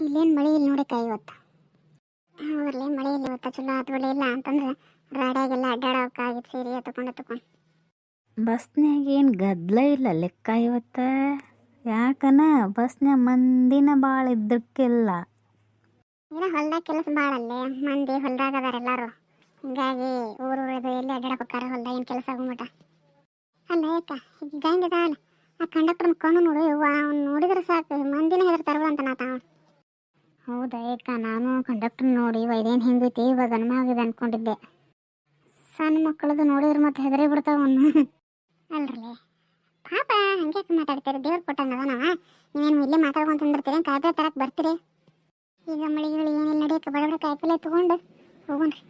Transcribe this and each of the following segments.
ಇಲ್ಲೇನು ಮಳೆ ಇಲ್ಲ ನೋಡಕ್ಕ ಇವತ್ತು? ಹೌದ್ರಲ್ಲೇ ಮಳೆ ಇಲ್ಲ ಇವತ್ತು? ಚಲೋ ಆತು ಇಲ್ಲ ಅಂತಂದ್ರೆ ರಾಡ್ಯಾಗೆಲ್ಲ ಅಡ್ಡಾಡೋಕ್ಕಾಗಿತ್ತು ಸೀರೆ ತಗೊಂಡು ತಗೊಂಡು ಬಸ್ನ್ಯಾಗ ಏನು ಗದ್ಲ ಇಲ್ಲ ಲೆಕ್ಕ ಇವತ್ತ? ಯಾಕನ ಬಸ್ನ್ಯಾಗ ಮಂದಿನ ಭಾಳ ಇದ್ದಕ್ಕಿಲ್ಲ. ಏನೋ ಹೊಲ್ದಾಗ ಕೆಲಸ ಭಾಳ ಅಲ್ಲೇ ಮಂದಿ ಹೊಲ್ದಾಗ ಅದಾರ ಎಲ್ಲರೂ. ಹಿಂಗಾಗಿ ಊರು ಇದು ಎಲ್ಲಿ ಅಡ್ಡಾಡಬೇಕಾರ ಹೊಲ್ದಾಗ ಏನು ಕೆಲಸ ಆಗ್ಬಿಟ್ಟ? ಅಲ್ಲ ಏಕ ಈಗ ಹೆಂಗಿದ ಅಲ್ಲ ಆ ಕಂಡಕ್ಟರ್ ಕಣ್ಣು ನೋಡು ಅವ್ನು ನೋಡಿದ್ರೆ ಸಾಕು. ಮಂದಿನ ಹೆದರ್ತಾರಲ್ಲ ಅಂತ ನಾತ ತಾವ. ಹೌದಾ? ಏಕ, ನಾನು ಕಂಡಕ್ಟರ್ ನೋಡಿ ಇದೇನು ಹೆಂಗೈತಿ? ಇವಾಗ ಗನ್ಮ ಆಗಿದೆ ಅನ್ಕೊಂಡಿದ್ದೆ. ಸಣ್ಣ ಮಕ್ಕಳದು ನೋಡಿದ್ರೆ ಮತ್ತೆ ಹೆದರಿ ಬಿಡ್ತಾವ ಅಲ್ರಿ ಪಾಪ ಹಂಗೆ ಮಾತಾಡ್ತೀರಿ? ದೇವ್ರ ಕೊಟ್ಟಂಗದ ನಾವ ನೀವೇನು ಇಲ್ಲೇ ಮಾತಾಡ್ಕೊಂತ ಅಂದಿರ್ತೀರಿ ಕಾಯ್ದೆ ತರಕ್ಕೆ ಬರ್ತೀರಿ? ಈಗ ಮಳಿಗಳು ಏನಿಲ್ಲ ನಡೆಯಕ್ಕೆ ಬಡ ಬಡ ಕಾಯಿಪಲ್ಲೆ ತಗೊಂಡು ಹೋಗೋಣ್ರಿ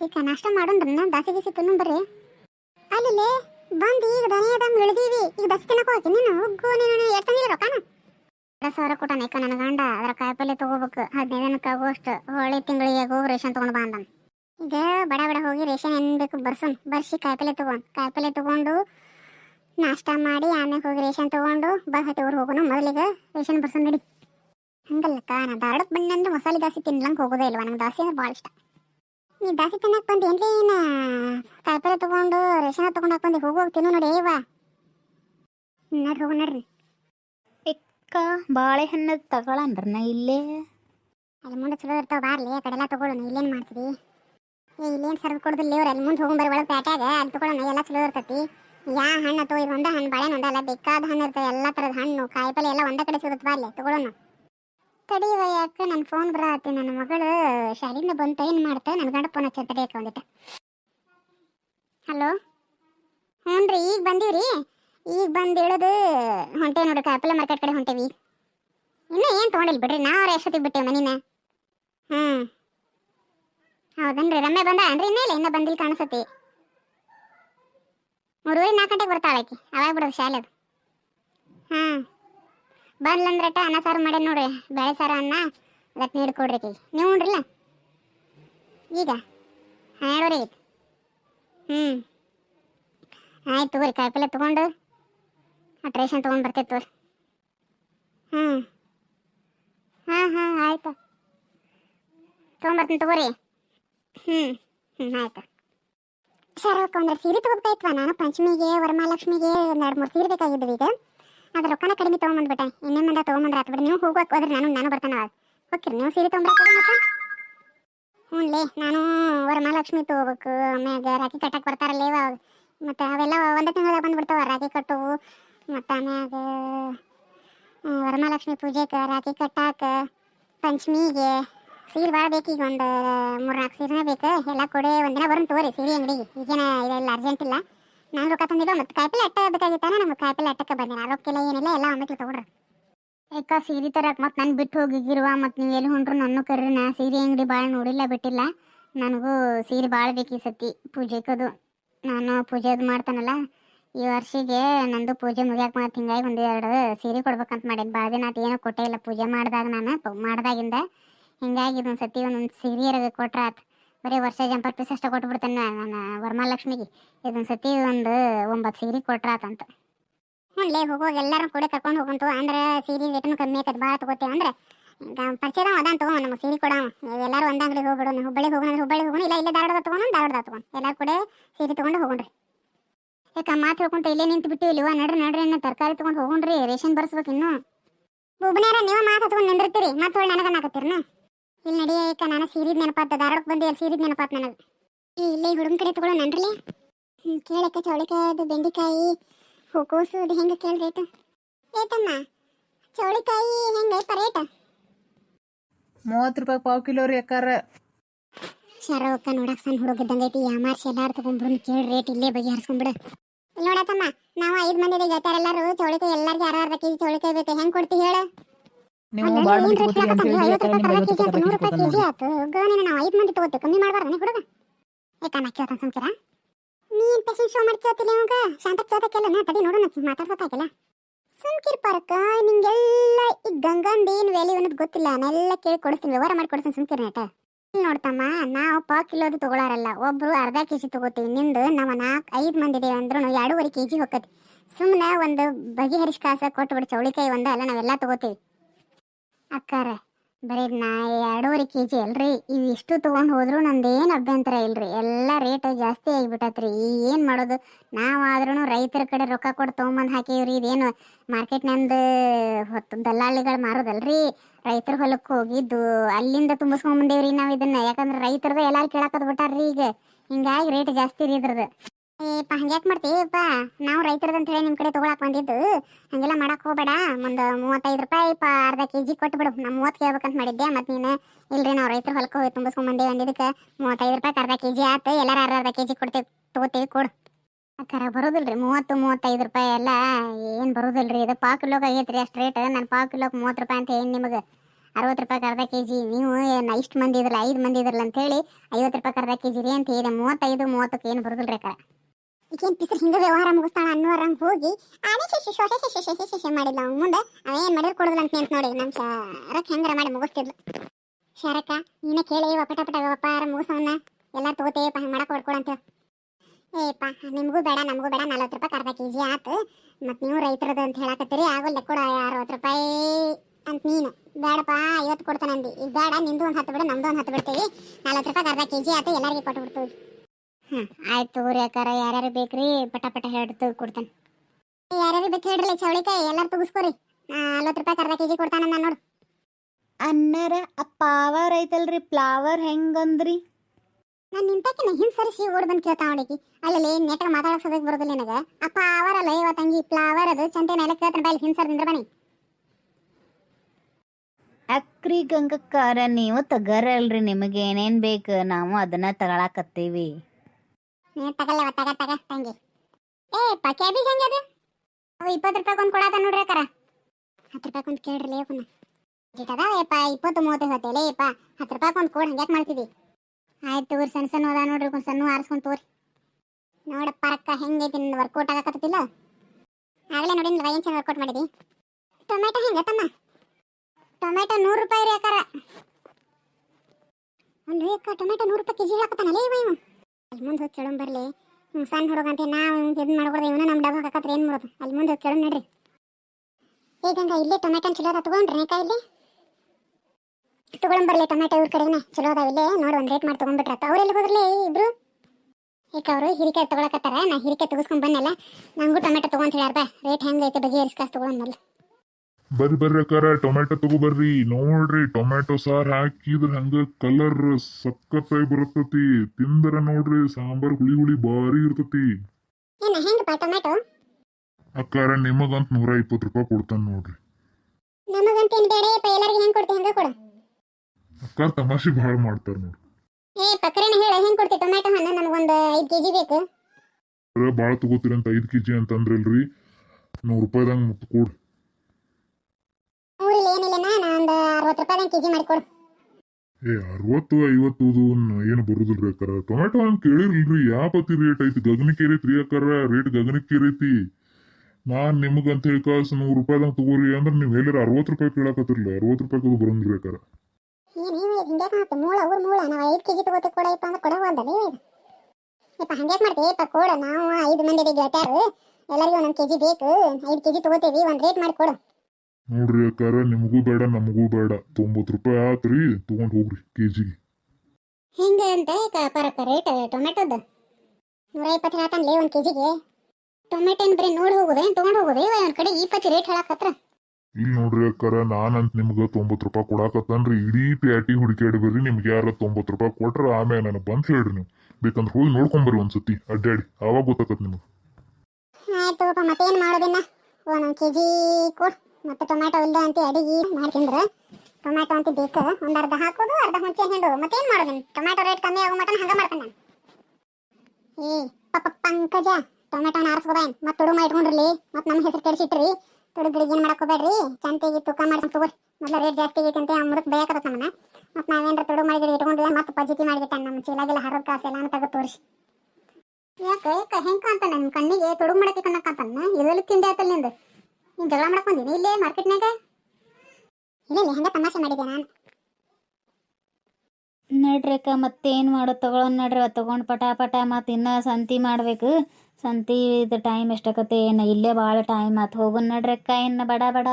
ಈಗ ನಾಷ್ಟ ಮಾಡೋಣ್ರಿ ದಾಸಿ ಗೀಸಿ ತಿನ್ನು ಬರ್ರಿ. ಅಲ್ಲಿ ಬಂದು ಈಗ ದನಿಯದಂಗೆ ಇಳಿದೀವಿ ಈಗ ದಸಿ ತಿನ್ನಕ್ಕೆ ಹೋಗಿ ನೀನು? ಹೋಗು ನೀನು ಎಷ್ಟು ತಂದಿರೋ ರೊಕ್ಕನ? ಎರಡು ಸಾವಿರ ಕೊಟ್ಟಾನ ಯಾಕ ನನ್ನ ಗಂಡ ಅದರ ಕಾಯಿಪಲ್ಲೆ ತಗೋಬೇಕು. ಹದಿನೈದನಕ್ಕೆ ಆಗೋಷ್ಟು ಹೊಳೆ ತಿಂಗಳಿಗೆ ಹೋಗಿ ರೇಷನ್ ತೊಗೊಂಡು ಬಂದಾನ ಈಗ ಬಡ ಬಡ ಹೋಗಿ ರೇಷನ್ ಏನು ಬೇಕು ಬರ್ಸನ್. ಬರ್ಸಿ ಕಾಯಿಪಲ್ಲೆ ತಗೊಂಡು ಕಾಯಿಪಲ್ಲೆ ತಗೊಂಡು ನಾಷ್ಟ ಮಾಡಿ ಆಮೇಲೆ ಹೋಗಿ ರೇಷನ್ ತಗೊಂಡು ಬಾ ಹತ್ತಿ ಊರು ಹೋಗೋಣ. ಮೊದಲಿಗೆ ರೇಷನ್ ಬರ್ಸನ್ ನಡಿ. ಹಂಗಲ್ಲಕ್ಕ, ನಾ ಧಾರವಾಡಕ್ಕೆ ಬಂದೆ ಅಂದ್ರೆ ಮಸಾಲೆ ದಾಸಿ ತಿನ್ಲಂಗೆ ಹೋಗೋದೇ ಇಲ್ವಾ? ನಂಗೆ ದಾಸಿ ಅಂದ್ರೆ ಭಾಳ ಇಷ್ಟ. ನೀ ದಾಸಿ ತಿನ್ನಕ್ಕೆ ಬಂದು ಏನ್ರಿ ಏನ ಕಾಯಿಪಲ್ಲೆ ತಗೊಂಡು ರೇಷನ್ ತಗೊಂಡು ಹಾಕೊಂಡು ಹೋಗೋಗಿ ತಿನ್ನು ನೋಡಿ ಏವಾ ನಡ್ರಿ ಹೋಗಿ ಅಕ್ಕ, ಬಾಳೆಹಣ್ಣು ತಗೊಳನ್ರ ನಾ ಇಲ್ಲೇ? ಅಲ್ಲಿ ಮುಂದೆ ಚಲೋ ಇರ್ತಾವ ಬಾರ್ಲಿ, ಆ ಕಡೆ ಎಲ್ಲ ತಗೊಳ್ಳೋಣ ಇಲ್ಲೇನು ಮಾಡ್ತೀವಿ ಏ, ಇಲ್ಲೇನು ಸರದು ಕೊಡೋದಿಲ್ಲ ಇವ್ರು ಅಲ್ಲಿ ಮುಂದೆ ಹೋಗಿ ಒಳಗೆ ಪ್ಯಾಟ್ಯಾಗ, ಅಲ್ಲಿ ತಗೊಳ್ಳೋಣ ಎಲ್ಲ ಚಲೋ ಇರ್ತೈತಿ. ಯಾ ಹಣ್ಣು ಅಥವಾ ಇದು ಒಂದ ಹಣ್ಣು, ಬಾಳೆಹಣ್ಣು ಒಂದಲ್ಲ ಬೇಕಾದ ಹಣ್ಣು ಇರ್ತವೆ, ಎಲ್ಲ ಥರದ ಹಣ್ಣು, ಕಾಯಿಪಲ್ಲೆ ಎಲ್ಲ ಒಂದೇ ಕಡೆ ಸಿಗುತ್ತೆ ಬಾರ್ಲಿ ತಗೊಳ್ಳೋಣ ತಡೀವ ಯಾಕ ನನ್ನ ಫೋನ್ ಬರತ್ತೆ ನನ್ನ ಮಗಳು ಶಾಲೆಯಿಂದ ಬಂತ, ಏನು ಮಾಡ್ತಾ ನನ್ನ ಗಂಡ ಫೋನ್ ಹಚ್ಚ ತಡಿಯಕ್ಕೆ ಹಲೋ ಹ್ಞೂ ರೀ ಈಗ ಬಂದೀವ್ರಿ? ಈಗ ಬಂದು ಇಳದು ಹೊಂಟೇವಿ ನೋಡ್ರಿ ಕಾಯಿಪಲ್ಲೆ ಮಾರ್ಕೆಟ್ ಕಡೆ ಹೊಂಟೇವಿ. ಇನ್ನೂ ಏನು ತೊಗೊಂಡಿಲ್ಲ ಬಿಡ್ರಿ ನಾವು ಎಷ್ಟೊತ್ತಿಗೆ ಬಿಟ್ಟೇವೆ ಮನಿನ? ಹ್ಞೂ ಹೌದನ್ರಿ, ರಮ್ಯ ಬಂದ ಅನ್ರಿ ಇನ್ನೇ ಇಲ್ಲ, ಇನ್ನೂ ಬಂದಿಲ್ಲ ಕಾಣಿಸತಿ ಮೂರುವರೆ ನಾಲ್ಕು ಗಂಟೆಗೆ ಬರ್ತಾಳೆ ಅವಾಗ ಬಿಡೋದು ಶಾಲೆ ಅದು. ಹಾಂ ಬಂದ್ಲಂದ್ರಟ ಅನ್ನ ಸಾರು ಮಾಡಿ ನೋಡ್ರಿ ಬೇಳೆ ಸಾರು, ಅನ್ನ ಅದಕ್ಕೆ ನೀರು ಕೊಡ್ರಿ ಆಕಿಗೆ ನೀವು ಉಣ್ರಿಲ್ಲ ಈಗ? ಹನ್ನೆರಡುವರೆ ಐತಿ ಹ್ಞೂ ಆಯ್ತು ತಗೋರಿ ಕಾಯಿಪಲ್ಲೆ ತೊಗೊಂಡು. ಆ ರೇಷನ್ ತೊಗೊಂಡು ಬರ್ತೈತೆ ತಗೋರಿ. ಹ್ಞೂ ಹಾಂ ಹಾಂ, ಆಯ್ತು. ತೊಗೊಂಬರ್ತೀನಿ ತಗೋರಿ. ಹ್ಞೂ ಹ್ಞೂ ಆಯ್ತು. ಸರ್ ಒಂದು ಸೀರೆ ತಗೋಬೇಕಾಯ್ತವ ನಾನು ಪಂಚಮಿಗೆ, ವರಮಹಾಲಕ್ಷ್ಮಿಗೆ ಎರಡು, ಮೂರು ಸೀರೆ ಬೇಕಾಗಿದ್ದವು ಈಗ. ಅದ್ರ ರೊಕ್ಕನ ಕಡಿಮೆ ತೊಗೊಂಬಂದ್ಬಿಟ್ಟೆ ಇನ್ನೇ ಮಂದ ತೊಗೊಂಬಂದ್ರೆ ಆತು ಬಿಡಿ. ನೀವು ಹೋಗ್ಬೇಕು ಹೋದ್ರೆ ನಾನು ನಾನು ಬರ್ತಾನೆ ಅವಾಗ. ಹೋಗ್ತೀರಿ, ನೀವು ಸೀರೆ ತೊಗೊಂಬರ್ತೀರಿ ಮತ್ತೆ ಹ್ಞೂ ನಾನು ವರಮಹಾಲಕ್ಷ್ಮಿ ತೊಗೋಬೇಕು. ಆಮ್ಯಾಗ ರಾಖಿ ಕಟ್ಟಕ್ಕೆ ಬರ್ತಾರಲ್ಲ ಮತ್ತು ಅವೆಲ್ಲ ಒಂದೇ ತಿಂಗಳ ಬಂದುಬಿಡ್ತಾವ. ರಾಖಿ ಕಟ್ಟುವು ಮತ್ತು ಆಮ್ಯಾಗ ವರಮಹಾಲಕ್ಷ್ಮಿ ಪೂಜೆಗೆ ರಾಖಿ ಕಟ್ಟಾಕ, ಪಂಚಮಿಗೆ ಸೀರೆ ಭಾಳ ಬೇಕು ಈಗ ಒಂದು ಮೂರು ನಾಲ್ಕು ಸೀರೆನೇ ಬೇಕು ಎಲ್ಲ ಕೊಡಿ ಒಂದಿನ ಬರೋಣ ತಗೋರಿ ಸೀರೆ ಅಂಗಡಿಗೆ. ಈಗೇನ ಇದೆಲ್ಲ ಅರ್ಜೆಂಟ್ ಇಲ್ಲ. ನಾನು ರೊಕ್ಕ ತಂದಿಲ್ಲ ಮತ್ತು ಕಾಯಿಪಲ್ಲೆ ಅಟ್ಟ ಬೇಕಾಗಿತ್ತಾನೆ ನಮ್ಗೆ ಕಾಯಿಪಲ್ಲೆ ಅಟ್ಟಕ್ಕೆ ಬಂದಿನ ರೊಕ್ಕಿಲ್ಲ ಏನಿಲ್ಲ, ಎಲ್ಲ ಒಮ್ಮೆ ತೊಗೊಡ್ರಿ. ಏಕ ಸೀರೆ ತರಕ್ಕೆ ಮತ್ತು ನಾನು ಬಿಟ್ಟು ಹೋಗಿಗಿರುವ, ಮತ್ತು ನೀವು ಎಲ್ಲಿ ಹೊಂಟ್ರು ನನ್ನ ಕರ್ರಿ ನಾ ಸೀರೆ ಅಂಗಡಿ ಭಾಳ ನೋಡಿಲ್ಲ, ಬಿಟ್ಟಿಲ್ಲ. ನನಗೂ ಸೀರೆ ಭಾಳ ಬೇಕು ಈ ಸತಿ ಪೂಜೆಗದು ನಾನು ಪೂಜೆ ಅದು ಮಾಡ್ತಾನಲ್ಲ. ಈ ವರ್ಷಿಗೆ ನಂದು ಪೂಜೆ ಮುಗಿಯಾಕ ಮತ್ತು ಹಿಂಗಾಗಿ ಒಂದು ಎರಡು ಸೀರೆ ಕೊಡ್ಬೇಕಂತ ಮಾಡೀನಿ ಭಾಳ ದಿನ ಅದು ಏನೋ ಕೊಟ್ಟೇ ಇಲ್ಲ. ಪೂಜೆ ಮಾಡಿದಾಗ ನಾನು ಮಾಡಿದಾಗಿಂದ ಹಿಂಗಾಗಿ ಇದೊಂದು ಸತಿ ಒಂದೊಂದು ಸೀರೆ ಕೊಟ್ರೆ ಆತು. ಬರೀ ವರ್ಷ ಜಂಪರ್ ಪೀಸ್ ಅಷ್ಟೇ ಕೊಟ್ಬಿಡ್ತೇನೆ ನಾನು ವರಮಹಾಲಕ್ಷ್ಮಿಗೆ. ಇದೊಂದು ಸತಿ ಒಂದು ಒಂಬತ್ತು ಸೀರೆ ಕೊಟ್ರೆ ಆತಂತ ಹ್ಞೂ ಲೇ, ಹೋಗುವಾಗ ಎಲ್ಲರೂ ಕೂಡ ಕರ್ಕೊಂಡು ಹೋಗಂತು. ಅಂದ್ರೆ ಸೀರೆ ರಿಟರ್ನ್ ಕಮ್ಮಿ ಆಕತ್. ಭಾಳ ತಗೋತೇವೆ ಅಂದ್ರೆ? ಪರಿಚಯ ಅದಾನ ತಗೋ ನಮಗೆ ಸೀರೆ ಕೊಡವ. ಎಲ್ಲರೂ ಒಂದಂಗಡಿ ಹೋಗ್ಬಿಡೋಣ ಹುಬ್ಬಳ್ಳಿಗೆ ಹೋಗೋಣ ಅಂದ್ರೆ ಹುಬ್ಬಳ್ಳಿಗೆ ಹೋಗೋಣ ಇಲ್ಲ, ಇಲ್ಲೇ ಧಾರವಾಡ ತಗೋಣ ಧಾರವಾಡ ತಗೋಣ ಎಲ್ಲರೂ ಕೂಡ ಸೀರೆ ತೊಗೊಂಡು ಹೋಗೋಣ್ರಿ. ಯಾಕ ಮಾತು ಹೇಳ್ಕೊಂತ ಇಲ್ಲೇ ನಿಂತು ಬಿಟ್ಟಿವಿ ಇಲ್ವಾ ನಡ್ರಿ ನಡ್ರಿ ಇನ್ನು ತರಕಾರಿ ತಗೊಂಡು ಹೋಗೋಣ್ರಿ, ರೇಷನ್ ಬರ್ಸ್ಬೇಕು ಇನ್ನು. ಒಬ್ಬನೇರ ನೀವು ಮಾತು ಹತ್ಕೊಂಡು ನಿಂದಿರ್ತೀರಿ ಮತ್ತೆ ಹೊಳ್ಳಿ ನನಗೆ ನಾಕತ್ತೀರನ ಇಲ್ಲಿ ನಡಿಯ ಏಕ, ನಾನು ಸೀರಿದ ನೆನಪಾತ ಧಾರವಾಡಕ್ಕೆ ಬಂದು ಅಲ್ಲಿ ಸೀರಿದ ನೆನಪಾತ ನನಗೆ? ಈ ಇಲ್ಲೇ ಹುಡುಗನ ಕಡೆ ತಗೊಳ್ಳೋ ನನ್ರಿ ಕೇಳಕ್ಕೆ ಚೌಳಿಕಾಯಿ ಅದು ಬೆಂಡೆಕಾಯಿ ಹೂಕೋಸು ಅದು ಹೆಂಗೆ ಕೇಳಿ ರೇಟ್? ಏತಮ್ಮ, ಚೌಳಿಕಾಯಿ ಹೆಂಗೆ ಪರೇಟ? ರೇಟ್ ಮೂವತ್ತು ರೂಪಾಯಿ ಪಾವು ಕಿಲೋ ರೀ ಅಕ್ಕಾರ. ಶರವಕ್ಕ ನೋಡಕ್ ಸಣ್ಣ ಹುಡುಗಿದ್ದಂಗೆ ಐತಿ ಯಾಮಾರ್ಸಿ ಎಲ್ಲಾರು ತಗೊಂಡ್ಬಿಡು ಕೇಳಿ ರೇಟ್ ಇಲ್ಲೇ ಬಗೆಹರಿಸ್ಕೊಂಡ್ಬಿಡು ಇಲ್ಲಿ ನೋಡತ್ತಮ್ಮ ನಾವು ಐದು ಮಂದಿ ಗೆಳತಿಯರ್ ಎಲ್ಲರೂ ಚೌಳಿಕಾಯಿ ಎಲ್ಲರಿಗೂ ಅರ್ಧ ಅರ್ಧ ಕೆಜಿ ಚೌಳಿಕಾಯಿ ಬೇಕು ಹೆಂಗ್ ಕೊಡ್ತಿ ಹೇಳು? ನೂರು ರೂಪಾಯಿ ಕೆಜಿ ಕೊಡ್ತಾನೆ ಆತು ನಾವು ಐದು ಮಂದಿ ತಗೋತೀವಿ ಕಮ್ಮಿ ಮಾಡಬಾರ್ದು ಹುಡುಗ? ಕೇಳ್ತಾನೆ ನೀನ್ ಪೇಷಂಟ್ ಶೋ ಮಾಡಿ ಕೇಳ್ತಿಲ್ಲ ಇವಾಗ? ಶಾಂತ ಕೇಳ್ತಕ್ಕೆಲ್ಲ ನಾ ತಡಿ ನೋಡು ನಾ ಮಾತಾಡ್ಸತ್ತಾಗಿಲ್ಲ ಸುಮ್ಕಿರ್ ಪಾರಕ್ಕ ನಿಂಗೆಲ್ಲ ಈ ವ್ಯಾಲ್ಯೂ ಅನ್ನೋದು ಗೊತ್ತಿಲ್ಲ ನಾನೆಲ್ಲ ಕೇಳಿ ಕೊಡಿಸ್ತೀನಿ ವ್ಯವಹಾರ ಮಾಡಿ ಕೊಡಿಸ್ತೀನಿ ಸುಮ್ಕಿರ್ ನೇಟ ಇಲ್ಲಿ ನೋಡ್ತಮ್ಮ, ನಾವು ಪ ಕಿಲೋದು ತಗೊಳಾರಲ್ಲ, ಒಬ್ರು ಅರ್ಧ ಕೆ ಜಿ ತಗೋತೀವಿ, ನಿಂದು ನಾವು ನಾಲ್ಕು ಐದು ಮಂದಿ ಇದೀವಿ ಅಂದ್ರೂ ಎರಡೂವರೆ ಕೆ ಜಿ ಹೋಗತ್ತೆ ಸುಮ್ಮನೆ ಒಂದು ಬಗೆಹರಿಸಿ ಕಾಸ ಕೊಟ್ಬಿಡು ಚೌಳಿಕಾಯಿ ಒಂದ, ಅಲ್ಲ ನಾವೆಲ್ಲ ತಗೋತೀವಿ. ಅಕ್ಕಾರ, ಬರೀ ನಾ ಎರಡೂವರೆ ಕೆ ಜಿ ಅಲ್ರಿ, ಇವು ಇಷ್ಟು ತೊಗೊಂಡು ಹೋದ್ರು ನಂದೇನು ಅಭ್ಯಂತರ ಇಲ್ರಿ. ಎಲ್ಲ ರೇಟ್ ಜಾಸ್ತಿ ಆಗಿಬಿಟ್ಟತ್ರಿ. ಏನು ಮಾಡೋದು? ನಾವಾದ್ರೂ ರೈತರ ಕಡೆ ರೊಕ್ಕ ಕೊಟ್ಟು ತೊಗೊಂಬಂದು ಹಾಕಿವ್ರಿ, ಇದೇನು ಮಾರ್ಕೆಟ್ನಂದು ಹೊತ್ತು ದಲ್ಲಾಳಿಗಳು ಮಾರೋದಲ್ರಿ. ರೈತರ ಹೊಲಕ್ಕೆ ಹೋಗಿದ್ದು, ಅಲ್ಲಿಂದ ತುಂಬಿಸ್ಕೊಂಬಂದೇವ್ರಿ ನಾವು ಇದನ್ನ. ಯಾಕಂದ್ರೆ ರೈತರದ ಎಲ್ಲಾರು ಕೇಳಾಕದ್ ಬಿಟ್ಟಾರ್ರಿ ಈಗ. ಹಿಂಗಾಗಿ ರೇಟ್ ಜಾಸ್ತಿ ರೀ ಇದ್ರದ್ದು ಏಪ್ಪ ಹಂಗ್ಯಾಕೆ ಮಾಡ್ತೀಯಪ್ಪ ನಾವು ರೈತರದ ಅಂತ ಹೇಳಿ ನಿಮ್ಮ ಕಡೆ ತೊಗೊಳಕ್ ಬಂದಿದ್ದು. ಹಂಗೆಲ್ಲ ಮಾಡಕ್ ಹೋಗಬೇಡ. ಒಂದು ಮೂವತ್ತೈದು ರೂಪಾಯಿ, ಪ, ಅರ್ಧ ಕೆ ಜಿ ಕೊಟ್ಟು ಬಿಡು ಮೂವತ್ತು ಕೇಳ್ಬೇಕಂತ ಮಾಡಿದ್ದೆ ಮತ್ತೆ ನೀನು? ಇಲ್ರಿ, ನಾವು ರೈತರ ಹೊಲಕ್ಕೆ ಹೋಗಿ ತುಂಬಿಸ್ಕೊಂಬಂದೇವಿ ಅಂದಿದ್ದಕ್ಕೆ. ಮೂವತ್ತೈದು ರೂಪಾಯಿ ಅರ್ಧ ಕೆ ಜಿ ಆತು. ಎಲ್ಲಾರು ಅರ್ಧ ಅರ್ಧ ಕೆ ಜಿ ಕೊಡ್ತೇವೆ, ತೊಗೋತೀವಿ, ಕೊಡು. ಅಕ್ಕಾರ ಬರೋದಿಲ್ರಿ ಮೂವತ್ತು, ಮೂವತ್ತೈದು ರೂಪಾಯಿ ಎಲ್ಲ ಏನು ಬರೋದಿಲ್ರಿ? ಇದು ಪಾವು ಕಿಲೋಗೆ ಆಗೈತ್ರಿ ಅಷ್ಟು ರೇಟ್ ನಾನು ಪಾವು ಕಿಲೋಗೆ ಮೂವತ್ತು ರೂಪಾಯಿ ಅಂತ ಏನು ನಿಮಗೆ ಅರವತ್ತು ರೂಪಾಯಿ ಅರ್ಧ ಕೆ ಜಿ ನೀವು ಏನು ಇಷ್ಟು ಮಂದಿ ಇದ್ರಲ್ಲ, ಐದು ಮಂದಿ ಇದ್ರಲ್ಲ ಅಂತೇಳಿ ಐವತ್ತು ರೂಪಾಯಿ ಅರ್ಧ ಕೆ ಜಿ ರೀ ಅಂತ ಇದೆ ಮೂವತ್ತೈದು, ಮೂವತ್ತಕ್ಕೆ ಏನು ಬರೋದಿಲ್ರಿ ಅಕ್ಕ ಈಗೇನು ಪಿಸರ್ ಹಿಂಗೆ ವ್ಯವಹಾರ ಮುಗಿಸ್ತಾಳ ಅನ್ನೋರಂಗೆ ಹೋಗಿ ಆನೆ ಶಿಶು ಶೋಷೆ ಶಿಶು ಶಿಶು ಶಿಶು ಮಾಡಿದ್ಲ ಅವ್ನು ಮುಂದೆ. ಅವೇನು ಮಾಡಿದ್ರು ಕೊಡೋದಿಲ್ಲ ಅಂತ ನಿಂತು ನೋಡಿ. ನಮ್ಮ ಶಾರಕ್ ಹೆಂಗಾರ ಮಾಡಿ ಮುಗಿಸ್ತಿದ್ಲು. ಶಾರಕ್ಕ, ನೀನೇ ಕೇಳಿ, ಇವ ಪಟ ವ್ಯಾಪಾರ ಮುಗಿಸವನ್ನ ಎಲ್ಲ ತಗೋತೇವಪ್ಪ, ಹಂಗೆ ಮಾಡಕ್ಕೆ ಹೊಡ್ಕೊಡಂತ ಏಪ್ಪ ನಿಮಗೂ ಬೇಡ ನಮಗೂ ಬೇಡ ನಲ್ವತ್ತು ರೂಪಾಯಿ ಅರ್ಧ ಕೆ ಜಿ ಆತು. ಮತ್ತು ನೀವು ರೈತರದು ಅಂತ ಹೇಳಕತ್ತೀರಿ ಆಗೋಲ್ಲ ಕೊಡ ಅರವತ್ತು ರೂಪಾಯಿ ಅಂತ ನೀನು. ಬೇಡಪ್ಪ ಐವತ್ತು ಕೊಡ್ತಾನಂದಿ ಈಗ ಬೇಡ ನಿಂದು ಒಂದು ಹತ್ತು ಬಿಡು ನಮ್ದು ಒಂದು ಹತ್ತು ಬಿಡ್ತೀವಿ. ನಲ್ವತ್ತು ರೂಪಾಯಿ ಅರ್ಧ ಕೆ ಜಿ ಆತು ಎಲ್ಲರಿಗೂ ಕೊಟ್ಟು ಬಿಡ್ತೀವಿ. ಹ್ಞೂ ಆಯ್ತು ತಗೋರಿ ಅಕ್ಕಾರ ಯಾರ್ಯಾರು ಬೇಕ್ರಿ ಪಟ ಪಟ ಹೇಳ್ತು ಕೊಡ್ತಾನೆ. ಯಾರ್ಯಾರು ಬೇಕು ಹೇಳ್ರಿ ಚವಳಿಕಾಯಿ ಎಲ್ಲರೂ ತುಗಿಸ್ಕೋರಿ. ನಲ್ವತ್ತು ರೂಪಾಯಿ ಅರ್ಧ ಕೆ ಜಿ ಕೊಡ್ತಾನ ನಾನು ನೋಡು. ಅನ್ನರ ಆ ಪಾವರ್ ಐತಲ್ರಿ ಫ್ಲವರ್ ಹೆಂಗಂದ್ರಿ? ನಾನು ನಿಂತಕ್ಕೆ ಹಿಂಸರಿಸಿ ಓಡ್ ಬಂದು ಕೇಳ್ತಾ ಅವಳಿಗೆ ಅಲ್ಲಲ್ಲಿ ನೆಟ್ಟ ಮಾತಾಡಕ್ ಸದಕ್ಕೆ ಬರೋದಿಲ್ಲ ನನಗೆ? ಅಪ್ಪ ಅವರಲ್ಲ ಇವ ತಂಗಿ ಇಪ್ಲ ಅದು ಚಂತೆ ನೆಲ ಕೇಳ್ತಾನೆ ಬಾಯಿ ಹಿಂದ್ ನಿಂದ್ರ ಬನ್ನಿ. ಅಕ್ರಿ ಗಂಗಕ್ಕಾರ ನೀವು ತಗರಲ್ರಿ ನಿಮಗೆ ಏನೇನ್ ಬೇಕು? ನಾವು ಅದನ್ನ ತಗೊಳಕತ್ತೀವಿ. ತಗಲ್ಲವ ತಗ ತಗ ತಂಗಿ. ಏ ಪ ಬೀಜ ಹೆಂಗೆ ಅದು? ಅವು ಇಪ್ಪತ್ತು ರೂಪಾಯಿ ಒಂದು ಕೊಡಾತ ನೋಡ್ರಿ ಅಕ್ಕಾರ. ಹತ್ತು ರೂಪಾಯಿ ಒಂದು ಕೇಳ್ರಿ ಲೇಪನ್ನ ಗಿಟ್ಟದ ಏಪ ಇಪ್ಪತ್ತು ಮೂವತ್ತು ಹೇಳ್ತೇಲೆ ಏಪ ಹತ್ತು ರೂಪಾಯಿ ಒಂದು ಕೊಡ್ ಹಂಗ್ಯಾಕೆ ಮಾಡ್ತಿದ್ದಿ ಆಯ್ತು ತಗೋರಿ ಸಣ್ಣ ಸಣ್ಣ ಅದ ನೋಡ್ರಿ ಸಣ್ಣ ಆರಿಸ್ಕೊಂಡು ತೋರಿ. ನೋಡಪ್ಪ ಅಕ್ಕ ಹೆಂಗೈತಿ ನಿನ್ನ ವರ್ಕೌಟ್ ಆಗಕತ್ತಿಲ್ಲ ಆಗಲೇ ನೋಡಿ ಏನು ಚೆನ್ನಾಗಿ ವರ್ಕೌಟ್ ಮಾಡಿದಿ? ಟೊಮೆಟೊ ಹೆಂಗೆ ತಮ್ಮ? ಟೊಮೆಟೊ ನೂರು ರೂಪಾಯಿ ರೀ ಅಕ್ಕಾರ. ಅಲ್ಲೇ ಅಕ್ಕ ಟೊಮೆಟೊ ನೂರು ರೂಪಾಯಿ ಕೆ ಜಿ ಇವ ಇವ. ಅಲ್ಲಿ ಮುಂದೆ ಹೋಗಿ ಕೇಳೋಣ ಬರಲಿ. ಹ್ಞೂ ಸಣ್ಣ ಹುಡುಗಂತೆ ನಾವು ಇದು ಮಾಡ್ಕೊಡ್ದೆ, ಇವನು ನಮ್ಮ ಡಬ್ಬ ಹಾಕತ್ರೆ ಏನು ಮಾಡೋದು? ಅಲ್ಲಿ ಮುಂದೆ ಹೋಗಿ ಕೇಳೋಣ ನೋಡ್ರಿ. ಈಗ ಹಂಗೆ ಇಲ್ಲೇ ಟೊಮೆಟೊ ಚಲೋ ತಗೊಂಡ್ರೆ ತಗೊಂಡ್ರಿ ಕಾ ಇಲ್ಲಿ? ತಗೊಳಂ ಬರಲಿ ಟೊಮೆಟೊ ಇವ್ರ ಕಡೆಗೆ ಚಲೋ ಅದಾವ ಇಲ್ಲೇ. ನೋಡಿ ಒಂದು ರೇಟ್ ಮಾಡಿ ತೊಗೊಂಡ್ಬಿಟ್ರ ಅವ್ರೆಲ್ಲಿ ಹೋದ್ರಲಿ ಇಬ್ರು? ಈಗ ಅವರು ಹಿರಿಕಾಯಿ ತೊಗೊಳಕತ್ತಾರ? ನಾ ಹಿರಿಕಾಯಿ ತೆಗಿಸ್ಕೊಂಡ್ ಬಂದಲ್ಲ ನಂಗೂ ಟೊಮೆಟೊ ತಗೊಂತ ಹೇಳ್ಯಾರ ರೇಟ್ ಹೆಂಗೈತೆ ಬಗೆಹರಿಸ್ಕಾಸ್ ತಗೊಂಡ್ನಲ್ಲ ಬರ್ರಿ ಬರ್ರಿ ಅಕ್ಕಾರ. ಟೊಮೆಟೊ ತಗೋ ಬರ್ರಿ. ನೋಡ್ರಿ ಟೊಮೆಟೊ ಸಾರ್ ಹಾಕಿದ್ರ ಹಂಗ ಕಲರ್ ಸಖತ್ತಾಗಿ ಬರತತಿ ತಿಂದ್ರ ನೋಡ್ರಿ ಸಾಂಬಾರ್ ಹುಳಿ ಹುಳಿ ಬಾರಿ ಇರ್ತತಿ. ಏನ ಹೆಂಗಪ್ಪ ಟೊಮೆಟೊ ಅಕ್ಕಾರ ನಿಮಗಂತ ನೂರ ಇಪ್ಪತ್ತು ರೂಪಾಯಿ ಕೊಡ್ತಾನೆ ನೋಡ್ರಿ. ನಮಗಂತೇನು ಬೇಡ ಎಲ್ಲರಿಗೂ ಹೆಂಗೆ ಕೊಡ್ತಿ ಹಂಗೆ ಕೊಡು. ಅಕ್ಕಾರ ತಮಾಷೆ ಭಾಳ ಮಾಡ್ತಾರ ನೋಡಿ. ಏ ಪಕ್ಕರೇನ ಹೇಳ ಹೆಂಗ್ ಕೊಡ್ತಿ ಟೊಮ್ಯಾಟೊ ಹಣ್ಣ? ನನಗೊಂದು ಐದು ಕೆ ಜಿ ಬೇಕು ಭಾಳ ತಗೋತೀರಿ ಅಂತ ಐದು ಕೆಜಿ ಅಂತಂದ್ರಲ್ರಿ. ನೂರು ರೂಪಾಯ್ದಂಗ ಮುತ್ತು ಕೊಡ್. ಊರಲ್ಲಿ ಏನಿಲ್ಲ ನಾನು ಒಂದು ಅರವತ್ತು ರೂಪಾಯಿದಂಗೆ ಕೆಜಿ ಮಾಡಿಕೊಡು ಏ ಅರವತ್ತು ಐವತ್ತು ಏನು ಬರುದಿಲ್ರಿ ಅಕ್ಕಾರ ಟೊಮೆಟೊ ಹಣ್ಣು ಕೇಳಿರ್ಲಿಲ್ರಿ ಯಾವ ಪತಿ ರೇಟ್ ಐತಿ? ಗಗನಕ್ಕೆ ಏರೈತ್ರಿ ಅಕ್ಕಾರ ರೇಟ್ ಗಗನಕ್ಕೆ ಏರೈತಿ ನಾನ್ ನಿಮಗಂತ ಹೇಳಿ ಕಳ್ಸ ನೂರು ರೂಪಾಯಿದಂಗೆ ತಗೋರಿ ಅಂದ್ರೆ ನೀವು ಹೇಳಿರ ಅರವತ್ತು ರೂಪಾಯಿ ಕೇಳಾಕತ್ತಿರ್ಲಿ ಅರವತ್ತು ರೂಪಾಯಿ ಬರಂಗಿರಿ ಅಕ್ಕಾರ ಕಾಣುತ್ತೆ ಮೂಳ ಊರು ಮೂಳ ನಾವು ಐದು ಕೆಜಿ ತಗೋತಿ ಕೊಡ ಇಪ್ಪ ಅಂದ್ರೆ ಕೊಡವಲ್ದಲ್ಲ ಇದು ಇಪ್ಪ ಹಂಗೆ ಮಾಡ್ತೀವಿ ಇಪ್ಪ ಕೊಡ. ನಾವು ಐದು ಮಂದಿ ಗೆಳತ್ಯಾರು ಎಲ್ಲರಿಗೂ ಒಂದೊಂದು ಕೆಜಿ ಬೇಕು. ಐದು ಕೆಜಿ ತಗೋತೀವಿ. ಒಂದು ರೇಟ್ ಮಾಡಿ ಕೊಡು. ನೋಡ್ರಿ ಅಕ್ಕಾರ ನಿಮಗೂ ಬೇಡ ನಮಗೂ ಬೇಡ. ತೊಂಬತ್ತು ರೂಪಾಯಿ ಆತ್ರಿ. ತಗೊಂಡು ಹೋಗ್ರಿ ಕೆಜಿಗೆ. ಹೆಂಗೆ ಅಂತ ಪರಕ ರೇಟ್? ಟೊಮೆಟೊದ್ದು ನೂರ ಇಪ್ಪತ್ತು ಹೇಳ್ತಾನೆ ಒಂದು ಕೆಜಿಗೆ. ಟೊಮೆಟೊ ಏನು ಬರೀ ನೋಡಿ ಹೋಗೋದು ತೊಗೊಂಡು ಹೋಗೋದು? ಒಂದು ಕಡೆ ಇಪ್ಪತ್ತು ರೇಟ್ ಹೇಳಕತ್ರ ಇಲ್ಲಿ ನೋಡ್ರಿ ಅಕ್ಕಾರ, ನಾನಂತ ನಿಮ್ಗ ತೊಂಬತ್ತು ರೂಪಾಯಿ ಕೊಡಾಕತ್ತನ್ರಿ. ಇಡೀ ಪ್ಯಾಟಿ ಹುಡುಕಾಡಿ ಬರ್ರಿ, ನಿಮ್ಗೆ ಯಾರ ತೊಂಬತ್ ರೂಪಾಯಿ ಕೊಟ್ರ ಆಮೇಲೆ ನನಗೆ ಬಂತ ಹೇಳ್ರಿ ನೀವು. ಬೇಕಂದ್ರೆ ಹೋಗಿ ನೋಡ್ಕೊಂಬರ್ರಿ ಒಂದ್ಸತಿ ಅಡ್ಡಾಡಿ ಅವಾಗ ಗೊತ್ತಾಕತ್ ನಿಮಗೆ. ಆಯ್ತು ತಗೋಪ್ಪ ಮತ್ತೇನು ಮಾಡೋದಿನ್ನ? ಒಂದೊಂದು ಕೆ ಜಿ ಕೊಡು. ಮತ್ತೆ ಟೊಮ್ಯಾಟೊ ಇಲ್ಲದೆ ಅಂತ ಅಡಿಗೆ ಮಾಡ್ಕೊಂಡ್ರೆ ಟೊಮ್ಯಾಟೊ ಅಂತ ಬೇಕು? ಒಂದು ಅರ್ಧ ಹಾಕೋದು, ಅರ್ಧ ಮುಂಚೆ ಹಿಂಡು. ಮತ್ತೇನು ಮಾಡೋದು ಟೊಮ್ಯಾಟೊ ರೇಟ್ ಕಮ್ಮಿ ಆಗೋ ಮಟನ್ ಹಂಗೆ ಮಾಡ್ತಾನೆ ಏ ಪಪ್ಪ ಪಂಕಜ, ಟೊಮ್ಯಾಟೊನ ಆರಿಸ್ಕೋಬೇನ್ ಮತ್ತೆ ತುಡುಮ ಇಟ್ಕೊಂಡ್ರಿ ಮತ್ತೆ ನಮ್ಮ ಹೆಸರು ಕೆಡಿಸಿಟ್ರಿ. ತುಡು ಏನು ಮಾಡ್ಕೋಬೇಡ್ರಿ ಚಂತೆಗೆ ತೂಕ ಮಾಡಿ ತಗೋರಿ ಮೊದಲ ರೇಟ್ ಜಾಸ್ತಿ ಆಗೈತೆ ಅಂತ ಮುದಕ್ಕೆ ಬೇಕತ್ತ ನಮ್ಮನ್ನ. ಮತ್ತೆ ನಾವೇನ್ರ ತುಡು ಮಾಡಿ ಗಿಡ ಇಟ್ಕೊಂಡ್ವಿ ಮತ್ತೆ ಪಜಿತಿ ಮಾಡಿಬಿಟ್ಟ ನಮ್ಮ ಚೀಲಾಗೆಲ್ಲ ಹರದ ಕಾಸು ಎಲ್ಲ ತೆಗೆದು ತೋರಿಸಿ. ಯಾಕೆ ಯಾಕೆ, ಹೆಂಗೆ ಅಂತ ನನ್ನ ಕಣ್ಣಿಗೆ? ತೊಡು ಮಾಡಕ್ಕೆ ಕಣ್ಣಕ್ಕೆ ಕಾಣ್ತಾನೆ? ಇದರಲ್ಲಿ ತಿಂಡಿ ಆತಲ್ಲ ನಿಂದು? ನೀನು ಜಗಳ ಮಾಡಕ್ ಬಂದೀನಿ ಇಲ್ಲೇ ಮಾರ್ಕೆಟ್ನಾಗ ಇಲ್ಲ ಇಲ್ಲ, ಹಂಗೆ ತಮಾಷೆ ಮಾಡಿದೆ ನಾನು? ನಡ್ರಿ ಅಕ್ಕ ಮತ್ತೇನು ಮಾಡೋದು ತಗೊಳೋಣ ನಡ್ರಿ ತಗೊಂಡು ಪಟ ಪಟ ಮತ್ತು ಇನ್ನೂ ಸಂತಿ ಮಾಡ್ಬೇಕು. ಸಂತಿ ಇದು ಟೈಮ್ ಎಷ್ಟಾಕತ್ತೆ ಏನು? ಇಲ್ಲೇ ಭಾಳ ಟೈಮ್ ಆತು. ಹೋಗೋಣ ನಡ್ರಿ ಅಕ್ಕ ಇನ್ನು ಬಡ ಬಡ.